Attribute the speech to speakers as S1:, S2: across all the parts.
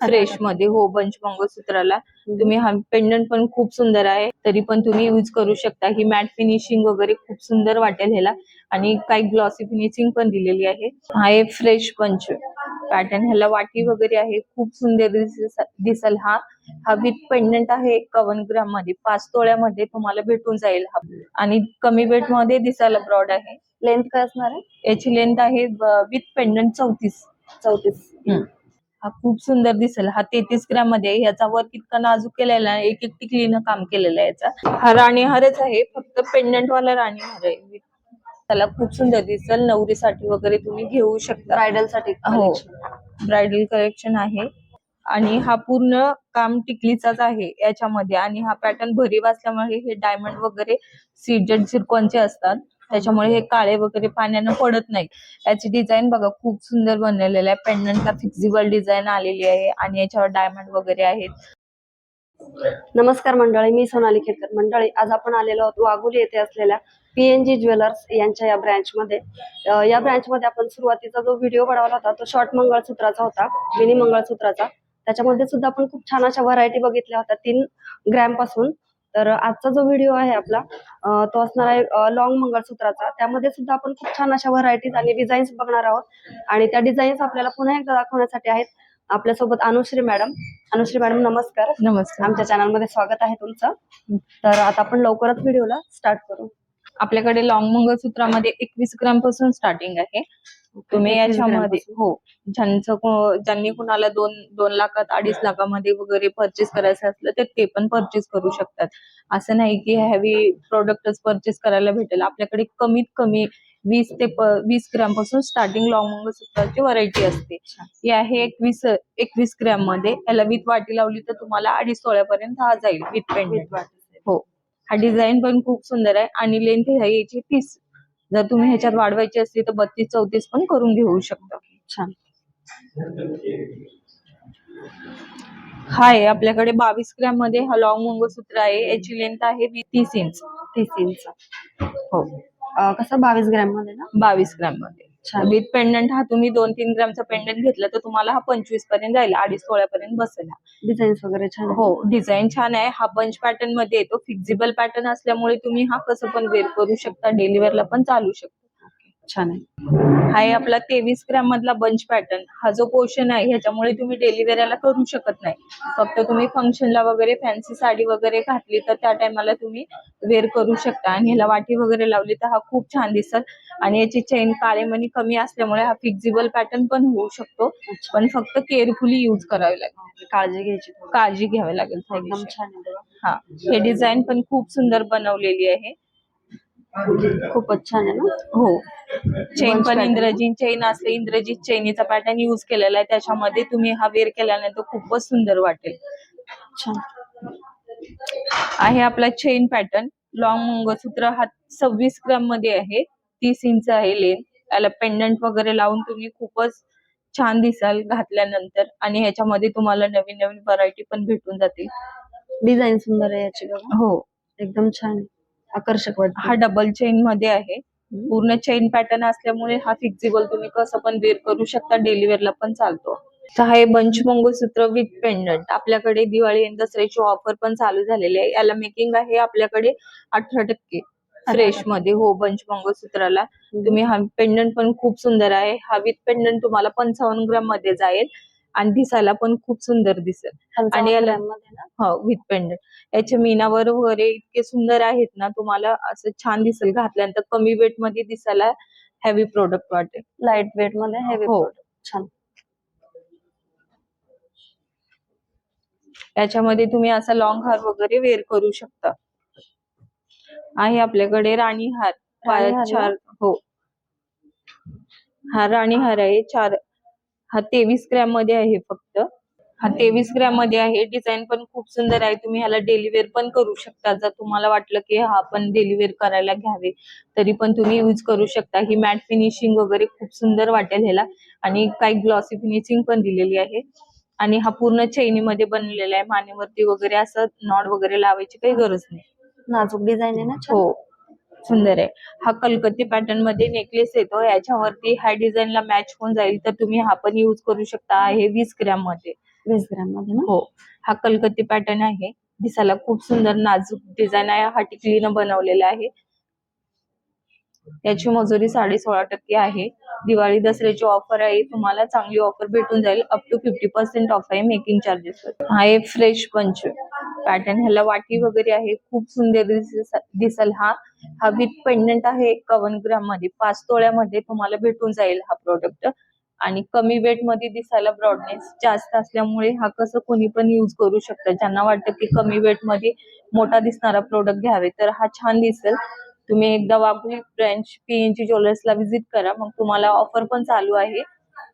S1: फ्रेशमध्ये हो बंच मंगळसूत्राला. तुम्ही हा पेंडंट पण खूप सुंदर आहे. तरी पण तुम्ही यूज करू शकता. ही मॅट फिनिशिंग वगैरे खूप सुंदर वाटेल ह्याला. आणि काही ग्लॉसी फिनिशिंग पण दिलेली आहे. हा आहे फ्रेश पंच पॅटर्न ह्याला वाटी वगैरे आहे. खूप सुंदर दिस- दिसल हा. हा विथ पेंडंट आहे एकावन्न ग्राममध्ये. पाच तोळ्यामध्ये तुम्हाला भेटून जाईल हा. आणि कमी वेटमध्ये दिसायला ब्रॉड आहे.
S2: लेंथ काय असणार आहे?
S1: याची लेंथ आहे विथ पेंडंट चौतीस.
S2: चौतीस.
S1: हा खूप सुंदर दिसेल. हा तेहतीस ग्राममध्ये. याचा वर्क इतका नाजूक केलेला आहे. एक एक टिकलीनं काम केलेलं आहे याचा. हा राणी हारच आहे. फक्त पेंडंट वाला राणी हार आहे. त्याला खूप सुंदर दिसेल. नवरीसाठी वगैरे तुम्ही घेऊ शकता.
S2: ब्रायडलसाठी
S1: हो. ब्रायडल कलेक्शन आहे. आणि हा पूर्ण काम टिकलीचाच आहे याच्यामध्ये. आणि हा पॅटर्न भरीव असल्यामुळे हे डायमंड वगैरे सीडेड सिरकॉनचे असतात. त्याच्यामुळे हे काळे वगैरे पाण्यानं पडत नाही. याची डिझाईन बघा खूप सुंदर बनलेलं आहे. पेंडंटला फिक्झिबल डिझाईन आलेली आहे आणि याच्यावर डायमंड वगैरे आहेत.
S2: नमस्कार मंडळी मी सोनाली खेडकर मंडळी आज आपण आलेलो आहोत वाघोली येथे असलेल्या पीएनजी ज्वेलर्स यांच्या या ब्रँच मध्ये. अं, या ब्रँच मध्ये आपण सुरुवातीचा जो व्हिडिओ बनवला होता तो शॉर्ट मंगळसूत्राचा होता मिनी मंगळसूत्राचा. त्याच्यामध्ये सुद्धा आपण खूप छान अशा व्हरायटी बघितल्या होत्या तीन ग्रॅमपासून. तर आजचा जो व्हिडिओ आहे आपला तो असणार आहे लॉंग मंगळसूत्राचा. त्यामध्ये सुद्धा आपण खूप छान अशा व्हरायटीज आणि डिझाईन्स बघणार आहोत. आणि त्या डिझाईन्स आपल्याला पुन्हा एकदा दाखवण्यासाठी आहेत आपल्यासोबत अनुश्री मॅडम अनुश्री मॅडम नमस्कार.
S1: नमस्कार.
S2: आमच्या चॅनलमध्ये स्वागत आहे तुमचं. तर आता आपण लवकरच व्हिडिओला स्टार्ट करू.
S1: आपल्याकडे लॉंग मंगळसूत्रामध्ये एकवीस ग्रामपासून स्टार्टिंग आहे. तुम्ही
S2: 21
S1: याच्यामध्ये. हो ज्यांचं ज्यांनी कुणाला दोन दोन लाखात अडीच लाखामध्ये वगैरे परचेस करायचं असलं तर ते पण परचेस करू शकतात. असं नाही की हॅवी प्रोडक्टच परचेस करायला भेटेल. आपल्याकडे कमीत कमी वीस ते वीस ग्रॅमपासून स्टार्टिंग लॉंग व्हरायटी असते. ही आहे एकवीस एकवीस ग्रॅममध्ये याला विथ वाटी लावली तर तुम्हाला अडीच सोळ्यापर्यंत हा जाईल. With pendant. हो. हा डिझाईन पण खूप सुंदर आहे आणि लेंथ याची तीस. जर तुम्ही ह्याच्यात वाढवायची असली तर बत्तीस चौतीस पण करून घेऊ शकता.
S2: छान.
S1: हा आहे आपल्याकडे बावीस ग्रॅममध्ये हा लॉंग मंगळसूत्र आहे. याची लेंथ आहे तीस इंच
S2: तीस इंच
S1: हो.
S2: कसं बावीस ग्रॅममध्ये ना?
S1: बावीस ग्रॅममध्ये.
S2: छान
S1: विथ पेंडंट हा तुम्ही दोन तीन ग्रॅमचा पेंडंट घेतला तर तुम्हाला हा पंचवीसपर्यंत जाईल अडीच सोळ्यापर्यंत बसेल हा.
S2: डिझाईन्स वगैरे छान
S1: हो डिझाईन छान आहे. हा बंच पॅटर्नमध्ये येतो. फिक्झिबल पॅटर्न असल्यामुळे तुम्ही हा कसं पण वेअर करू शकता. डेलिव्हरला पण चालू शकता.
S2: छान आहे.
S1: हा आहे आपला तेवीस ग्रॅम मधला बंच पॅटर्न हा जो पोर्शन आहे ह्याच्यामुळे तुम्ही डेलिव्हरीला करू शकत नाही. फक्त तुम्ही फंक्शनला वगैरे फॅन्सी साडी वगैरे घातली तर त्या टायमाला तुम्ही वेअर करू शकता. आणि ह्याला वाटी वगैरे लावली तर हा खूप छान दिसल आणि याची चेन काळेमणी कमी असल्यामुळे हा फिक्झिबल पॅटर्न पण होऊ शकतो. पण फक्त केअरफुली यूज करावे लागेल.
S2: काळजी घ्यायची.
S1: काळजी घ्यावी लागेल. हा हे डिझाईन पण खूप सुंदर बनवलेली आहे.
S2: खूपच छान आहे ना?
S1: हो. चेन पण. इंद्रजीन चेन असते इंद्रजीत चेनीचा पॅटर्न युज केलेला आहे. त्याच्यामध्ये तुम्ही हा वेअर केल्यानंतर खूपच सुंदर वाटेल.
S2: छान.
S1: आहे आपला चेन पॅटर्न लॉंग मंगळसूत्र हा सव्वीस ग्राममध्ये आहे. तीस इंच आहे लेन याला पेंडंट वगैरे लावून तुम्ही खूपच छान दिसाल घातल्यानंतर. आणि ह्याच्यामध्ये तुम्हाला नवीन नवीन व्हरायटी पण भेटून जातील.
S2: डिझाईन सुंदर आहे याची बघा.
S1: हो.
S2: एकदम छान आहे. आकर्षक वाटत.
S1: हा डबल चेन मध्ये आहे. पूर्ण चेन पॅटर्न असल्यामुळे हा फिक्झिबल तुम्ही कसं पण वेअर करू शकता डेलिव्हरला पण चालतो. तर हा बंच मंगळसूत्र विथ पेंडंट आपल्याकडे दिवाळी आणि दसऱ्याची ऑफर पण चालू झालेली आहे. याला मेकिंग आहे आपल्याकडे अठरा टक्के. फ्रेशमध्ये हो बंच मंगळसूत्राला तुम्ही हा पेंडंट पण खूप सुंदर आहे. हा विथ पेंडंट तुम्हाला पंचावन्न ग्राममध्ये जाईल. आणि दिसायला पण खूप सुंदर दिसेल. आणि याला- हो विथ पेंडंट याच्या मीनावर वगैरे इतके सुंदर आहेत ना तुम्हाला असं छान दिसेल. घातल्यानंतर कमी वेटमध्ये दिसायला हेवी प्रोडक्ट वाटेल.
S2: लाइट वेटमध्ये हेवी
S1: हो.
S2: छान.
S1: याच्यामध्ये तुम्ही असा लॉंग हार वगैरे वेअर करू शकता. आहे आपल्याकडे राणी हार. चार हो. हा राणी हार आहे. चार हा तेवीस ग्रॅममध्ये आहे फक्त. हा तेवीस ग्रॅममध्ये आहे. डिझाईन पण खूप सुंदर आहे. तुम्ही ह्याला डेलिव्हर पण करू शकता. जर तुम्हाला वाटलं की हा आपण डेलिव्हर करायला घ्यावे तरी पण तुम्ही यूज करू शकता. ही मॅट फिनिशिंग वगैरे खूप सुंदर वाटेल ह्याला. आणि काही ग्लॉसी फिनिशिंग पण दिलेली आहे. आणि हा पूर्ण चैनीमध्ये बनलेला आहे. मानेवरती वगैरे असं नॉड वगैरे लावायची काही गरज नाही.
S2: नाजूक डिझाईन आहे ना
S1: हो. सुंदर आहे. हा कलकत्ती पॅटर्नमध्ये नेकलेस येतो. याच्यावरती ह्या डिझाईनला मॅच होऊन जाईल तर तुम्ही हा पण यूज करू शकता. हे वीस ग्रॅममध्ये.
S2: वीस ग्रॅममध्ये ना?
S1: हो. हा कलकत्ती पॅटर्न आहे. दिसायला खूप सुंदर नाजूक डिझाईन आहे. हा टिकलीनं बनवलेला आहे. याची मजुरी साडे सोळा टक्के आहे. दिवाळी दसऱ्याची ऑफर आहे तुम्हाला चांगली ऑफर भेटून जाईल. Up to fifty percent off आहे मेकिंग चार्जेस हा एक फ्रेश पंच पॅटर्न ह्याला वाटी वगैरे आहे. खूप सुंदर दिसल दिसेल हा. हा विथ पेंडंट आहे एकावन्न ग्राममध्ये पाच तोळ्यामध्ये तुम्हाला भेटून जाईल हा प्रोडक्ट आणि कमी वेटमध्ये दिसायला ब्रॉडनेस जास्त असल्यामुळे हा कसं कोणी पण युज करू शकतं. ज्यांना वाटतं की कमी वेटमध्ये मोठा दिसणारा प्रोडक्ट घ्यावे तर हा छान दिसेल. तुम्ही एकदा वाघुली ब्रँच पीएनजी ज्वेलर्सला व्हिजिट करा. मग तुम्हाला ऑफर पण चालू आहे.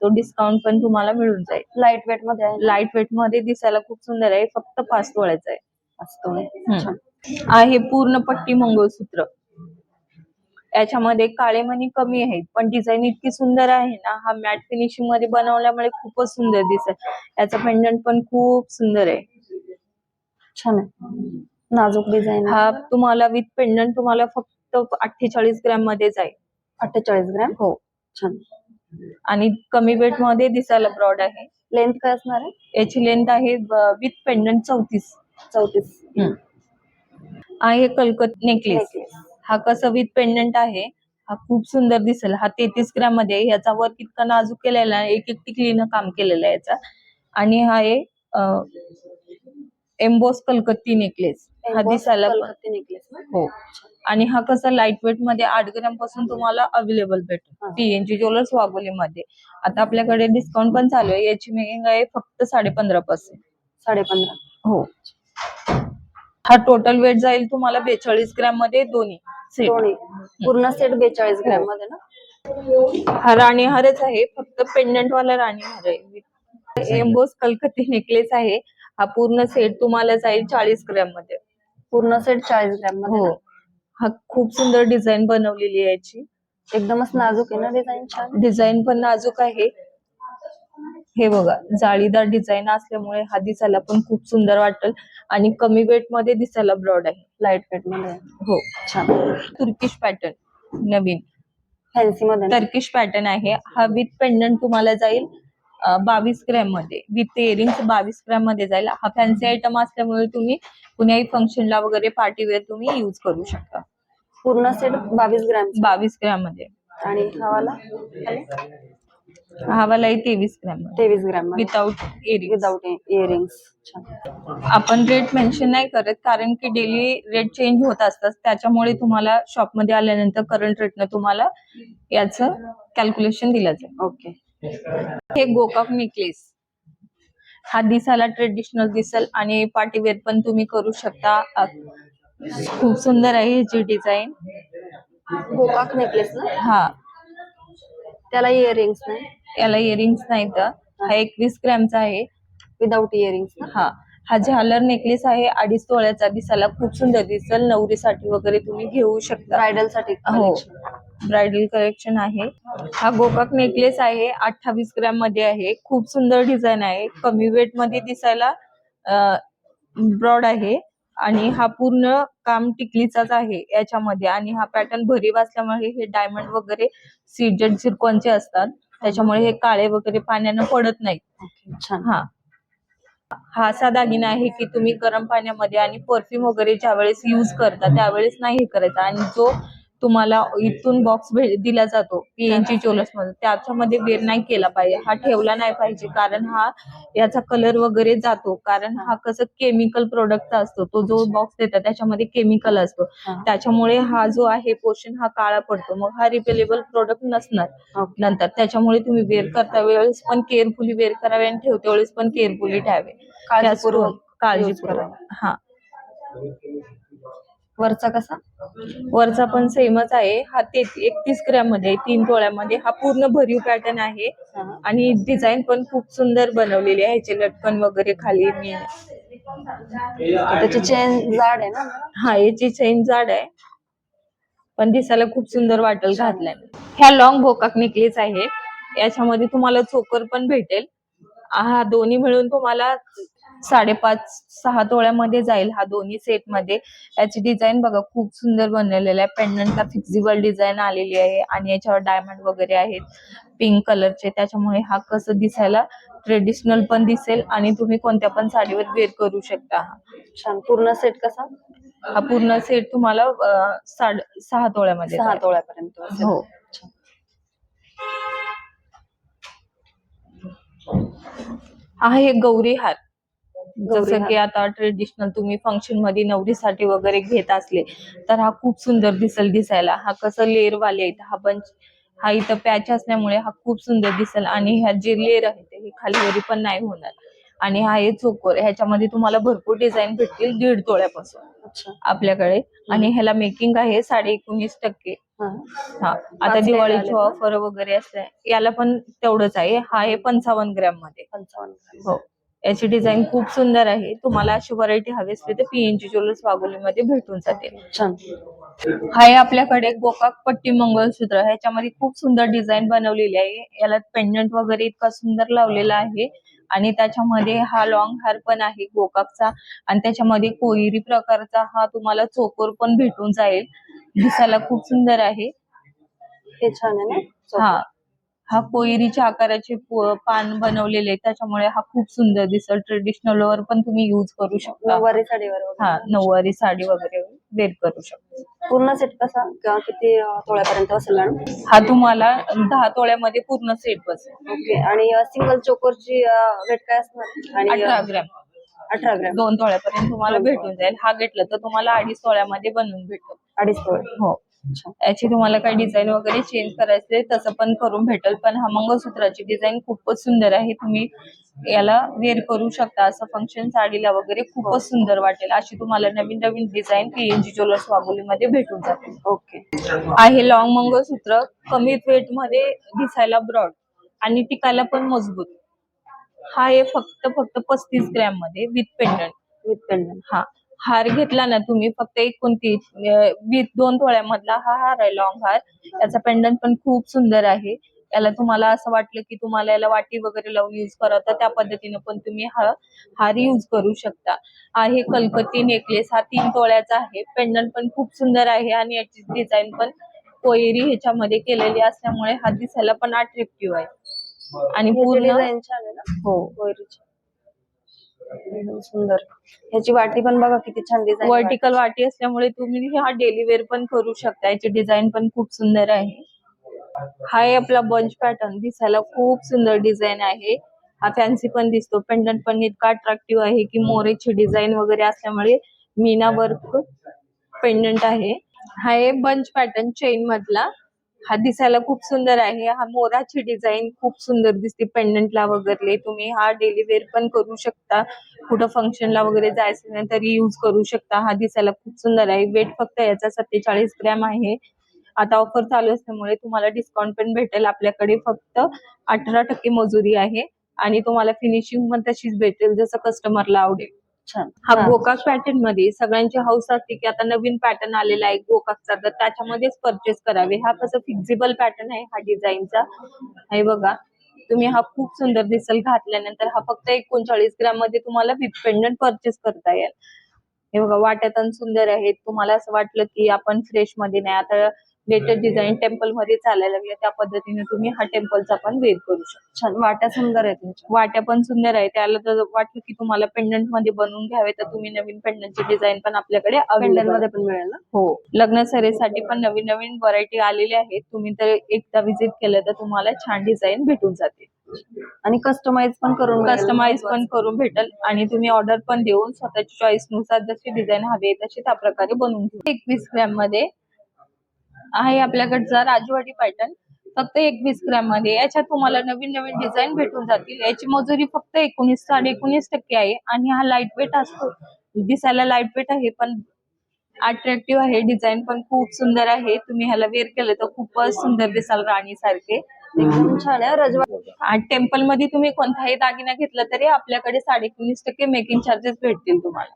S1: तो डिस्काउंट पण तुम्हाला मिळून जाईल.
S2: लाइट
S1: वेटमध्ये लाइट वेटमध्ये दिसायला खूप सुंदर आहे. फक्त पाच तोळ्याचं आहे. हम्म. आहे पूर्ण पट्टी मंगळसूत्र. याच्यामध्ये काळे मणी कमी आहेत पण डिझाईन इतकी सुंदर आहे ना हा मॅट फिनिशिंगमध्ये बनवल्यामुळे खूपच सुंदर दिसत. याचा पेंडंट पण खूप सुंदर आहे.
S2: छान आहे. नाजूक डिझाईन
S1: हा तुम्हाला विथ पेंडंट तुम्हाला फक्त अठ्ठेचाळीस ग्रॅममध्ये जाईल.
S2: अठ्ठेचाळीस ग्रॅम?
S1: हो.
S2: छान.
S1: आणि कमी वेटमध्ये दिसायला ब्रॉड आहे.
S2: लेंथ काय असणार आहे?
S1: याची लेंथ आहे विथ पेंडंट चौतीस.
S2: चौतीस.
S1: आहे कलकत नेकलेस हा कसा विथ पेंडंट आहे हा खूप सुंदर दिसेल. हा तेहतीस ग्रॅममध्ये आहे. याचा वर्क इतका नाजूक केलेला आहे एक एक टिकलीनं काम केलेलं आहे याचा. आणि हा आहे एम्बोस कलकत्ती नेकलेस हा दिसायला
S2: नेकलेस
S1: हो. आणि हा कसा लाइट वेटमध्ये आठ ग्रॅमपासून तुम्हाला अवेलेबल
S2: हा.
S1: भेटेल पीएनजी ज्वेलर्स वाघोली मध्ये. आता आपल्याकडे डिस्काउंट पण चालू आहे. याची मेकिंग आहे फक्त साडे पंधरा पर्सेंट
S2: साडे पंधरा
S1: हो. हा टोटल वेट जाईल तुम्हाला बेचाळीस ग्रॅममध्ये दोन्ही सेट
S2: पूर्ण सेट बेचाळीस ग्रॅम
S1: हो.
S2: मध्ये ना?
S1: हा राणी हारच आहे. फक्त पेंडंट वाला राणी हार आहे. एम्बोस कलकत्ती नेकलेस आहे. हा पूर्ण सेट तुम्हाला जाईल चाळीस ग्रॅममध्ये.
S2: पूर्ण सेट चाळीस ग्रॅममध्ये
S1: हो? हा खूप सुंदर डिझाईन बनवलेली आहे याची.
S2: एकदमच नाजूक आहे ना डिझाईन छान?
S1: डिझाईन पण नाजूक आहे. हे बघा जाळीदार डिझाईन असल्यामुळे हा दिसायला पण खूप सुंदर वाटेल आणि कमी वेटमध्ये दिसायला ब्रॉड आहे.
S2: लाइट वेटमध्ये. आहे.
S1: हो.
S2: छान.
S1: तुर्किश पॅटर्न नवीन.
S2: फॅन्सी मध्ये. ना?
S1: टर्किश पॅटर्न आहे. हा विथ पेंडंट तुम्हाला जाईल. बावीस ग्रॅममध्ये. विथ इयरिंग्स बावीस ग्रॅममध्ये जाईल. हा फॅन्सी आयटम असल्यामुळे तुम्ही कुण्याही फंक्शनला वगैरे पार्टीवेअर तुम्ही युज करू शकता.
S2: पूर्ण सेट बावीस ग्रॅम
S1: बावीस ग्रॅममध्ये.
S2: आणि हवाला?
S1: हा वाला आहे तेवीस ग्रॅम
S2: तेवीस gram
S1: without earring
S2: without earrings छान.
S1: आपण रेट मेन्शन नाही करत कारण की डेली रेट चेंज होत असतात. त्याच्यामुळे तुम्हाला शॉपमध्ये आल्यानंतर करंट रेटनं तुम्हाला याचं कॅल्क्युलेशन दिलं जाईल.
S2: ओके
S1: हे गोकाक नेकलेस. हा दिसायला ट्रेडिशनल दिसेल आणि पार्टीवेअर पण तुम्ही करू शकता. खूप सुंदर आहे ह्याची डिझाईन
S2: गोकाक नेकलेस ना?
S1: हा.
S2: त्याला इयरिंग्स नाही?
S1: याला इयरिंग्स नाही तर हा एकवीस ग्रॅमचा आहे.
S2: विदाउट इयरिंग्स
S1: हा. हा झालर नेकलेस आहे अडीच तोळ्याचा दिसायला खूप सुंदर दिसेल. नवरीसाठी वगैरे तुम्ही घेऊ शकता.
S2: ब्रायडलसाठी
S1: हो. ब्रायडल कलेक्शन आहे. हा गोकाक नेकलेस आहे अठ्ठावीस ग्रॅममध्ये आहे. खूप सुंदर डिझाईन आहे. कमी वेटमध्ये दिसायला ब्रॉड आहे. आणि हा पूर्ण काम टिकलीचाच आहे याच्यामध्ये. आणि हा पॅटर्न भरीव असल्यामुळे हे डायमंड वगैरे सीजेड सिरकॉनचे असतात. त्याच्यामुळे हे काळे वगैरे पाण्यानं पडत नाही. हा. हा असा दागिना आहे की तुम्ही गरम पाण्यामध्ये आणि परफ्यूम वगैरे ज्यावेळेस युज करता त्यावेळेस नाही हे करायचा. आणि जो तुम्हाला इथून बॉक्स दिला जातो पीएनजी ज्वेलर्समध्ये त्याच्यामध्ये वेअर नाही केला पाहिजे. हा ठेवला नाही पाहिजे कारण हा याचा कलर वगैरे जातो. कारण हा कसं केमिकल प्रोडक्टचा असतो. तो जो बॉक्स देतात त्याच्यामध्ये केमिकल असतो. त्याच्यामुळे हा जो आहे पोर्शन हा काळा पडतो. मग हा रिपेलेबल प्रोडक्ट नसणार. नंतर त्याच्यामुळे तुम्ही वेअर करता. वेळेस पण केअरफुली वेअर करावे आणि ठेवते. वेळेस पण केअरफुली ठेवावे.
S2: काळजीपूर्वक.
S1: काळजीपूर्वक. हा.
S2: वरचा कसा?
S1: वरचा पण सेमच आहे. हा ते एकतीस ग्रॅममध्ये तीन तोळ्यामध्ये हा पूर्ण भरीव पॅटर्न आहे. आणि डिझाईन पण खूप सुंदर बनवलेली आहे. ह्याचे लटकन वगैरे खाली मी
S2: त्याची चेन जाड आहे ना?
S1: हा याची चेन जाड आहे. पण दिसायला खूप सुंदर वाटेल घातलाय. ह्या लॉंग भोकाक नेकलेस आहे. याच्यामध्ये तुम्हाला चोकर पण भेटेल. हा दोन्ही मिळून तुम्हाला साडेपाच सहा तोळ्यामध्ये जाईल. हा दोन्ही सेटमध्ये याची डिझाईन बघा खूप सुंदर बनलेलेला आहे. पेंडंटला फिक्झिबल डिझाईन आलेली आहे आणि याच्यावर डायमंड वगैरे आहेत. पिंक कलरचे त्याच्यामुळे हा कसं दिसायला ट्रेडिशनल पण दिसेल आणि तुम्ही कोणत्या पण साडीवर वेअर करू शकता. हा.
S2: छान. पूर्ण सेट कसा?
S1: हा पूर्ण सेट तुम्हाला साडे सहा तोळ्यामध्ये
S2: सहा. तोळ्यापर्यंत.
S1: हो.
S2: छान.
S1: आहे गौरी हार. जसं. की आता ट्रेडिशनल तुम्ही फंक्शनमध्ये नवरीसाठी वगैरे घेत असले तर हा खूप सुंदर दिसेल दिसायला. हा कसं लेअर वाले आहेत हा बंच हा इथं पॅच असल्यामुळे हा खूप सुंदर दिसेल. आणि ह्या जे लेअर आहे ते हे खालीवरी पण नाही होणार. आणि हा आहे चोकोर ह्याच्यामध्ये तुम्हाला भरपूर डिझाईन भेटतील दीड तोळ्यापासून आपल्याकडे. आणि ह्याला मेकिंग आहे साडे एकोणीस टक्के.
S2: हा.
S1: हा. आता दिवाळीची? ऑफर वगैरे असते याला पण तेवढंच आहे. हा आहे पंचावन्न ग्रॅममध्ये
S2: पंचावन्न ग्रॅम.
S1: हो. याची डिझाईन खूप सुंदर आहे. तुम्हाला अशी व्हरायटी हवी असली तर पीएनजी ज्वेलर्स वाघोलीमध्ये भेटून जाते.
S2: छान.
S1: हा आहे आपल्याकडे गोकाक पट्टी मंगळसूत्र ह्याच्यामध्ये खूप सुंदर डिझाईन बनवलेली आहे. याला पेंडंट वगैरे इतका सुंदर लावलेला आहे. आणि त्याच्यामध्ये हा लॉंग हार पण आहे गोकाकचा. आणि त्याच्यामध्ये कोईरी प्रकारचा हा तुम्हाला चोकोर पण भेटून जाईल. दिसायला खूप सुंदर आहे.
S2: हे छान आहे ना?
S1: हा. हा कोईरीच्या आकाराचे पान बनवलेले आहे त्याच्यामुळे हा खूप सुंदर दिसेल ट्रेडिशनल वर पण तुम्ही युज करू शकता.
S2: नऊवारी साडीवर वगैरे.
S1: हा नऊवारी साडी वगैरे वेअर करू शकता.
S2: पूर्ण सेट कसा? किंवा किती अं, तोळ्यापर्यंत असेल मॅडम?
S1: हा तुम्हाला दहा तोळ्यामध्ये पूर्ण सेट बसेल.
S2: ओके. आणि सिंगल चोकोरची वेट काय असणार? आणि
S1: अठरा
S2: अं,
S1: ग्रॅम.
S2: अठरा ग्रॅम.
S1: दोन तोळ्यापर्यंत तुम्हाला भेटून जाईल. हा घेतला तर तुम्हाला अडीच तोळ्यामध्ये बनवून भेटेल.
S2: अडीच तोळे.
S1: हो. याची तुम्हाला काही डिझाईन वगैरे चेंज करायचे तसं पण करून भेटेल. पण हा मंगळसूत्राची डिझाईन खूपच सुंदर आहे. तुम्ही याला वेअर करू शकता. असं फंक्शन साडीला वगैरे खूपच सुंदर वाटेल. अशी तुम्हाला नवीन नवीन डिझाईन पीएनजी ज्वेलर्स वाघोलीमध्ये भेटून जातील
S2: ओके.
S1: आहे लॉंग मंगळसूत्र कमी वेटमध्ये दिसायला ब्रॉड आणि टिकायला पण मजबूत. हा आहे फक्त फक्त पस्तीस ग्रॅममध्ये विथ पेंडंट
S2: विथ पेंडंट
S1: हा. हार घेतला ना तुम्ही फक्त एकोणतीस वीस दोन तोळ्यामधला हा हार आहे लॉंग हार. याचा पेंडंट पण खूप सुंदर आहे. याला तुम्हाला असं वाटलं की तुम्हाला याला वाटी वगैरे लावून युज करा तर त्या पद्धतीने पण तुम्ही हा हार युज करू शकता. आहे कलकत्ती नेकलेस हा तीन तोळ्याचा आहे. पेंडंट पण खूप सुंदर आहे आणि याची डिझाईन पण कोयरी ह्याच्यामध्ये केलेली असल्यामुळे हा दिसायला पण अट्रॅक्टिव्ह आहे. आणि पूर्ण हो.
S2: एकदम सुंदर. ह्याची वाटी पण बघा किती छान डिझाईन
S1: वर्टिकल वाटी असल्यामुळे तुम्ही हा डेली वेअर पण करू शकता. याची डिझाईन पण खूप सुंदर आहे. हा आहे आपला बंच पॅटर्न दिसायला खूप सुंदर डिझाईन आहे. हा फॅन्सी पण दिसतो. पेंडंट पण इतका अट्रॅक्टिव्ह आहे की मोरेची डिझाईन वगैरे असल्यामुळे मीना वर्क पेंडंट आहे. हा आहे बंच पॅटर्न चेन मधला. हा दिसायला खूप सुंदर आहे. हा मोराची डिझाईन खूप सुंदर दिसते. पेंडंटला वगैरे तुम्ही हा डेली वेअर पण करू शकता. कुठं फंक्शनला वगैरे जायचं नाही तरी युज करू शकता. हा दिसायला खूप सुंदर आहे. वेट फक्त याचा सत्तेचाळीस ग्रॅम आहे. आता ऑफर चालू असल्यामुळे तुम्हाला डिस्काउंट पण भेटेल. आपल्याकडे फक्त अठरा टक्के मजुरी आहे. आणि तुम्हाला फिनिशिंग पण तशीच भेटेल जसं कस्टमरला आवडेल.
S2: छान.
S1: हा गोकाक पॅटर्नमध्ये सगळ्यांची हौस असते की आता नवीन पॅटर्न आलेला आहे गोकाकचा तर त्याच्यामध्येच परचेस करावे. हा कसं फिक्झिबल पॅटर्न आहे हा डिझाईनचा हे बघा तुम्ही हा खूप सुंदर दिसेल घातल्यानंतर. हा फक्त एकोणचाळीस ग्राममध्ये तुम्हाला विथ पेंडंट परचेस करता येईल. हे बघा वाट्यातन सुंदर आहेत. तुम्हाला असं वाटलं की आपण फ्रेशमध्ये नाही. आता लेटेस्ट डिझाईन टेम्पलमध्ये चालायला लागले त्या पद्धतीने तुम्ही हा टेम्पलचा पण वेअर करू शकता.
S2: छान. वाट्या सुंदर आहेत तुमच्या.
S1: वाट्या पण सुंदर आहे त्याला जर वाटलं की तुम्हाला पेंडंटमध्ये बनवून घ्यावे तर तुम्ही नवीन पेंडंटची डिझाईन पण आपल्याकडे
S2: अवेलेबलमध्ये पण मिळेल
S1: हो. लग्न सरेसाठी पण नवीन नवीन व्हरायटी आलेल्या आहेत. तुम्ही तर एकदा विजिट केलं तर तुम्हाला छान डिझाईन भेटून जाते
S2: आणि कस्टमाइज पण करून.
S1: कस्टमाइज पण करून भेटेल आणि तुम्ही ऑर्डर पण देऊन स्वतःच्या चॉईसनुसार जशी डिझाईन हवी तशी त्या प्रकारे बनवून घेऊ. एकवीस ग्रॅममध्ये आहे आपल्याकडचा राजवाडी पॅटर्न फक्त एकवीस ग्रॅममध्ये. याच्यात तुम्हाला नवीन नवीन डिझाईन भेटून जातील. याची मजुरी फक्त एकोणीस साडे एकोणीस टक्के आहे आणि हा लाइट वेट असतो. दिसायला लाइट वेट आहे पण अट्रॅक्टिव्ह आहे. डिझाईन पण खूप सुंदर आहे. तुम्ही ह्याला वेअर केलं तर खूपच सुंदर दिसाल राणी सारखे
S2: एकदम छान आहे रजवा.
S1: टेम्पलमध्ये तुम्ही कोणताही दागिना घेतला तरी आपल्याकडे साडे एकोणीस टक्के मेकिंग चार्जेस भेटतील तुम्हाला.